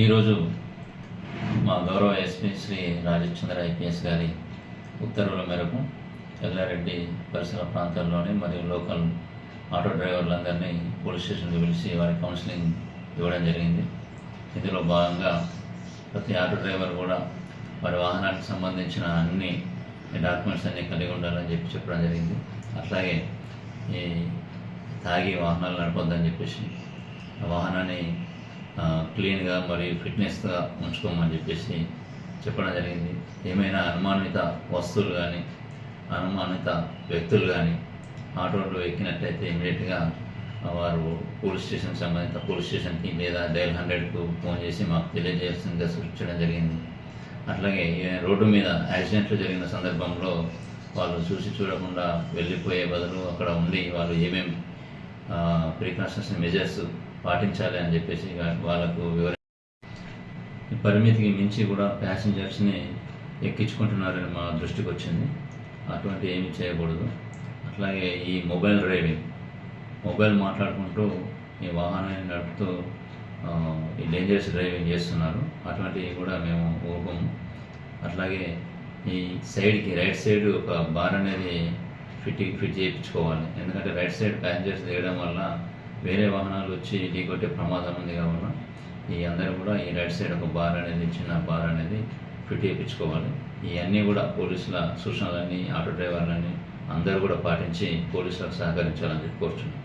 ఈరోజు మా గౌరవ ఎస్పీ శ్రీ రాజచంద్ర ఐపీఎస్ గారి ఉత్తర్వుల మేరకు ఎల్లారెడ్డి పరిసర ప్రాంతాల్లోని మరియు లోకల్ ఆటో డ్రైవర్లందరినీ పోలీస్ స్టేషన్కి పిలిచి వారి కౌన్సిలింగ్ ఇవ్వడం జరిగింది. ఇందులో భాగంగా ప్రతి ఆటో డ్రైవర్ కూడా వారి వాహనానికి సంబంధించిన అన్ని డాక్యుమెంట్స్ అన్నీ కలిగి ఉండాలని చెప్పి చెప్పడం జరిగింది. అట్లాగే ఈ తాగి వాహనాలు నడపొద్దని చెప్పేసి ఆ వాహనాన్ని క్లీన్గా మరియు ఫిట్నెస్గా ఉంచుకోమని చెప్పేసి చెప్పడం జరిగింది. ఏమైనా అనుమానిత వస్తువులు కానీ అనుమానిత వ్యక్తులు కానీ ఆటోలో ఎక్కినట్టయితే ఇమీడియట్గా వారు పోలీస్ స్టేషన్ సంబంధిత పోలీస్ స్టేషన్కి లేదా డైల్ హండ్రెడ్కు ఫోన్ చేసి మాకు తెలియజేయాల్సిందిగా సూచించడం జరిగింది. అట్లాగే రోడ్డు మీద యాక్సిడెంట్లు జరిగిన సందర్భంలో వాళ్ళు చూసి చూడకుండా వెళ్ళిపోయే బదులు అక్కడ ఉండి వాళ్ళు ఏమేమి ప్రికాషన్స్ మెజర్స్ పాటించాలి అని చెప్పేసి వాళ్ళకు వివర పరిమితికి మించి కూడా ప్యాసింజర్స్ని ఎక్కించుకుంటున్నారని మా దృష్టికి వచ్చింది. అటువంటి ఏమి చేయకూడదు. అట్లాగే ఈ మొబైల్ డ్రైవింగ్ మొబైల్ మాట్లాడుకుంటూ ఈ వాహనాన్ని నడుపుతూ ఈ డేంజరస్ డ్రైవింగ్ చేస్తున్నారు. అటువంటివి కూడా మేము ఊపము అట్లాగే ఈ సైడ్కి రైట్ సైడ్ ఒక బార్ అనేది ఫిట్ ఫిట్ చేయించుకోవాలి. ఎందుకంటే రైట్ సైడ్ ప్యాసింజర్స్ దిగడం వల్ల వేరే వాహనాలు వచ్చి ఢీకొట్టే ప్రమాదం ఉంది కావున ఈ అందరూ కూడా ఈ రైట్ సైడ్ ఒక బార్ అనేది చిన్న బార్ అనేది ఫిట్ చేయించుకోవాలి. ఇవన్నీ కూడా పోలీసుల సూచనలన్నీ ఆటో డ్రైవర్లని అందరూ కూడా పాటించి పోలీసులకు సహకరించాలని చెప్పి కోరుచున్నాం.